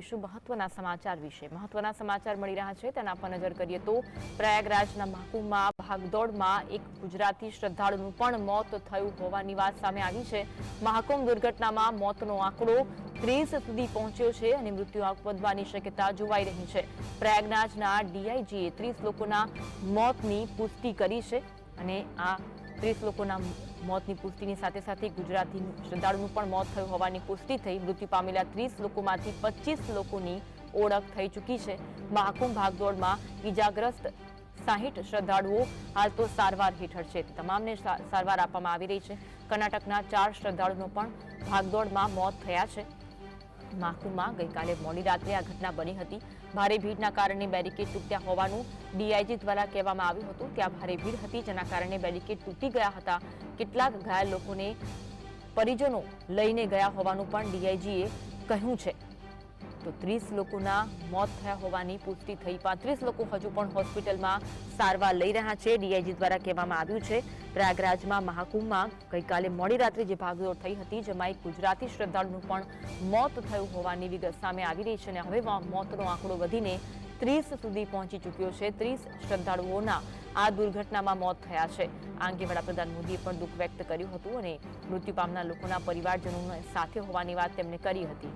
શું મહત્વના સમાચાર વિશે. મહત્વના સમાચાર મળી રહ્યા છે. તેના પર નજર કરીએ તો પ્રયાગરાજના મહાકુંભમાં, ભાગદોડમાં એક ગુજરાતી શ્રદ્ધાળુનું પણ મોત થયું હોવાની વાત સામે આવી છે. મહાકુંભ દુર્ઘટનામાં મોતનો આંકડો ત્રીસ સુધી પહોંચ્યો છે અને મૃત્યુ વધવાની શક્યતા જોવાઈ રહી છે. પ્રયાગરાજના ડીઆઈજીએ ત્રીસ લોકોના મોતની પુષ્ટિ કરી છે અને આ ત્રીસ લોકોના મોતની પુષ્ટિની સાથે સાથે ગુજરાતી શ્રદ્ધાળુનું પણ મોત થયું હોવાની પુષ્ટિ થઈ. મૃત્યુ પામેલા ત્રીસ લોકોમાંથી પચીસ લોકોની ઓળખ થઈ ચૂકી છે. મહાકુંભ ભાગદોડમાં ઈજાગ્રસ્ત સાહીઠ શ્રદ્ધાળુઓ હાલ તો સારવાર હેઠળ છે. તમામને સારવાર આપવામાં આવી રહી છે. કર્ણાટકના ચાર શ્રદ્ધાળુનો પણ ભાગદોડમાં મોત થયા છે. માકુમાં ગઈકાલે મોડી રાત્રે આ ઘટના બની હતી. ભારે ભીડના કારણે બેરિકેડ તૂટ્યા હોવાનું ડીઆઈજી દ્વારા કહેવામાં આવ્યું હતું ત્યાં ભારે ભીડ હતી જેના કારણે બેરિકેડ તૂટી ગયા હતા. કેટલાક ઘાયલ લોકોને પરિજનો લઈને ગયા હોવાનું પણ ડીઆઈજીએ કહ્યું છે. તો ત્રીસ લોકોના મોત થયા હોવાની પુષ્ટિ થઈ. પાંત્રીસ લોકો હજુ પણ હોસ્પિટલમાં સારવાર લઈ રહ્યા છે, ડીઆઈજી દ્વારા કહેવામાં આવ્યું છે. પ્રયાગરાજમાં મહાકુંભમાં ગઈકાલે મોડી રાત્રે જે ભાગદોડ થઈ હતી, જેમાં એક ગુજરાતી શ્રદ્ધાળુનું પણ મોત થયું હોવાની વિગત સામે આવી રહી છે અને હવે મોતનો આંકડો વધીને ત્રીસ સુધી પહોંચી ચૂક્યો છે. ત્રીસ શ્રદ્ધાળુઓના આ દુર્ઘટનામાં મોત થયા છે. આ અંગે વડાપ્રધાન મોદીએ પણ દુઃખ વ્યક્ત કર્યું હતું અને મૃત્યુ પામનાર લોકોના પરિવારજનોને સાથે હોવાની વાત તેમણે કરી હતી.